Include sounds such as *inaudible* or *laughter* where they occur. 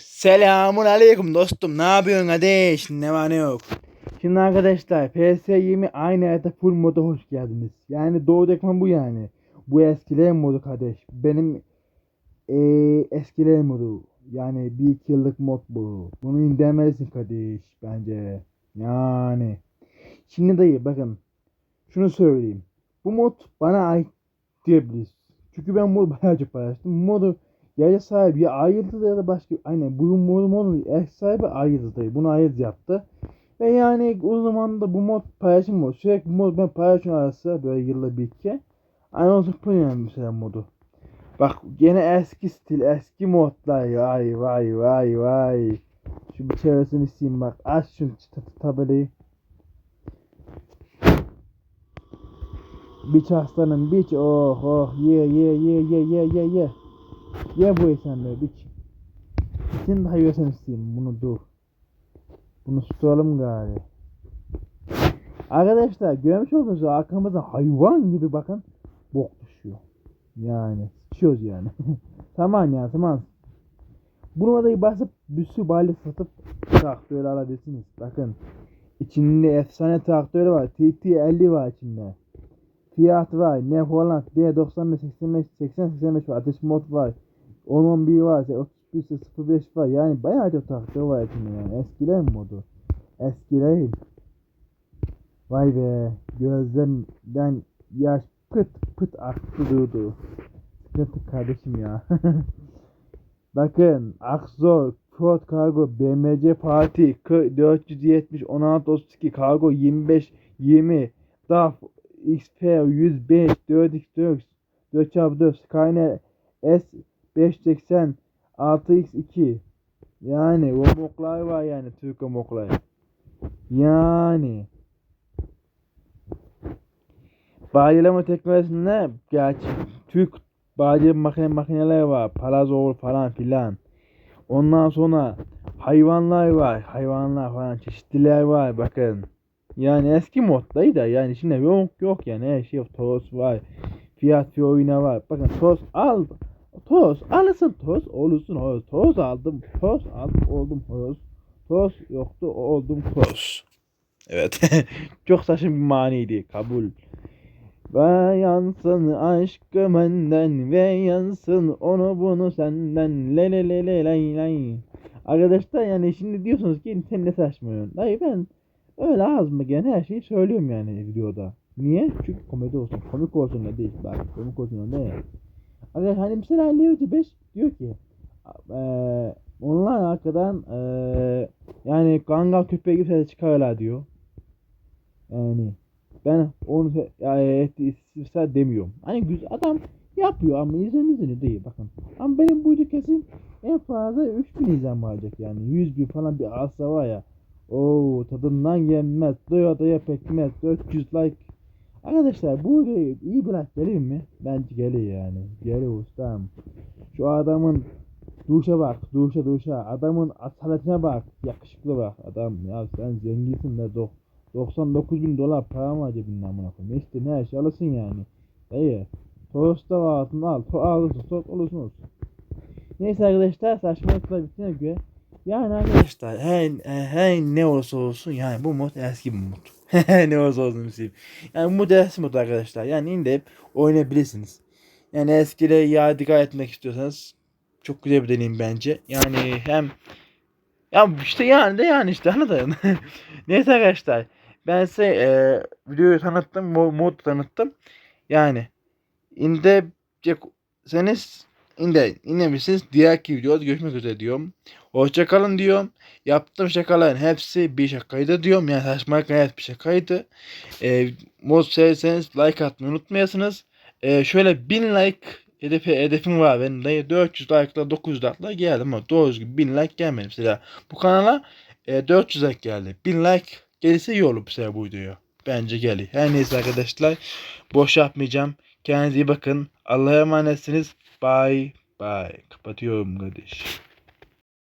Selamun aleyküm dostum. Ne yapıyorsun kardeş? Ne var ne yok. Şimdi arkadaşlar PS20 aynı hayata full moda hoş geldiniz. Yani doğru ekran bu yani. Bu eskilerin modu kardeş. Benim eee eskilerin modu. Yani bir iki yıllık mod bu. Bunu indirmelisin kardeş bence. Yani. Şimdi dayı bakın. Şunu söyleyeyim. Bu mod bana ait diyebiliriz. Çünkü ben modu bayağı çok paylaştım. Modu Yaya sahibi ya ayırdı ya da başka aynen bu mod modun eş sahibi ayırdı dayı. Bunu ayırdı yaptı. Ve yani o zaman da bu mod paylaşım mod. Sürekli bu mod ben paylaşım arası böyle yılda bir iki. Aynı olsun yani mesela modu. Bak gene eski stil eski modlar vay vay vay vay. Şu bir çevresini sileyim bak. Aç şu tab- tabelayı. Biç aslanım biç oh oh ye ye ye ye ye ye ye. Ye bu esenleri biç. Sen daha yesen isteyeyim bunu dur. Bunu tutalım gari. Arkadaşlar görmüş olduğunuz arkamızda hayvan gibi bakın bok düşüyor. Yani sıçıyoruz yani. *laughs* tamam ya tamam. Da basıp bir sürü bali satıp traktör alabilirsiniz. Bakın içinde efsane traktörü var. TT50 var içinde. Fiat var. Ne Holland D95 85 80 85 var. Ateş mod var. 10-11 var. 31 05 var. Yani bayağı çok traktör var içinde yani. Eskilerin modu. Eskilerin. Vay be. Gözlerimden yaş pıt pıt aktı durdu. Sıkıntı kardeşim ya. *laughs* Bakın Akzo Ford Cargo BMC Parti 470 16 32 Cargo 25 20 DAF XP 105 4x4 4x4 Skynet S 580 6x2 yani o moklar var yani Türk moklar. Yani Bağcılama teknolojisinde gerçi Türk bağcı makine makineler var. Palazor falan filan. Ondan sonra hayvanlar var. Hayvanlar falan çeşitliler var bakın. Yani eski moddaydı da yani şimdi yok yok yani her şey. Toz var. Fiyat Fiorina var. Bakın toz al. Toz alırsın toz olursun toz. Toz aldım. Toz aldım oldum toz. Toz yoktu oldum toz. Evet. *laughs* Çok saçma bir maniydi. Kabul. Ve yansın aşkı benden ve yansın onu bunu senden le le le le lay lay. Arkadaşlar yani şimdi diyorsunuz ki sen ne saçmalıyorsun. Dayı ben öyle ağzıma gelen her şeyi söylüyorum yani videoda. Niye? Çünkü komedi olsun. Komik olsun ne değil. Bak komik olsun ne. Arkadaşlar hani mesela Leo 5 diyor ki eee onlar arkadan eee yani kangal köpeği gibi ses çıkarlar diyor. Yani ben onu istisna demiyorum. Hani güzel adam yapıyor ama izlem izleniyor değil bakın. Ama benim buydu kesin en fazla 3000 izlenme alacak yani. 100 bin falan bir alsa var ya. Oo tadından yenmez. Doya doya pekmez. 400 like. Arkadaşlar bu video iyi like gelir mi? Bence gelir yani. Gelir ustam. Şu adamın duşa bak. Duşa duşa. Adamın asaletine bak. Yakışıklı bak. Adam ya sen zenginsin de dok 99 bin dolar para mı cebinde amına koyayım. İşte ne şey alırsın yani. Dayı. Tost da var altında al. To alırsın. Tost olursun olsun. Neyse arkadaşlar saçmalıklar bittiğine göre yani arkadaşlar her, her ne olursa olsun yani bu mod eski bir mod. *laughs* ne olursa olsun diyeyim. Yani bu mod eski mod arkadaşlar. Yani indirip oynayabilirsiniz. Yani eskileri yadigar etmek istiyorsanız çok güzel bir deneyim bence. Yani hem ya işte yani de yani işte anladın. *laughs* Neyse arkadaşlar. Ben size e, videoyu tanıttım, mod tanıttım. Yani indirebilirseniz inde, inlemişsiniz. Diğerki videoda görüşmek üzere diyorum. Hoşçakalın diyorum. Yaptığım şakaların hepsi bir şakaydı diyorum. Yani saçmalık hayat bir şakaydı. E, mod severseniz like atmayı unutmayasınız. E, şöyle 1000 like hedefi, hedefim var benim de 400 like'la 900 like'la geldim ama doğru düzgün 1000 like gelmedi mesela. Bu kanala e, 400 like geldi. 1000 like gelirse iyi olur mesela bu videoya. Bence gelir. Her neyse arkadaşlar boş yapmayacağım. Kendinize iyi bakın. Allah'a emanetsiniz. Bye bye. Kapatıyorum kardeş.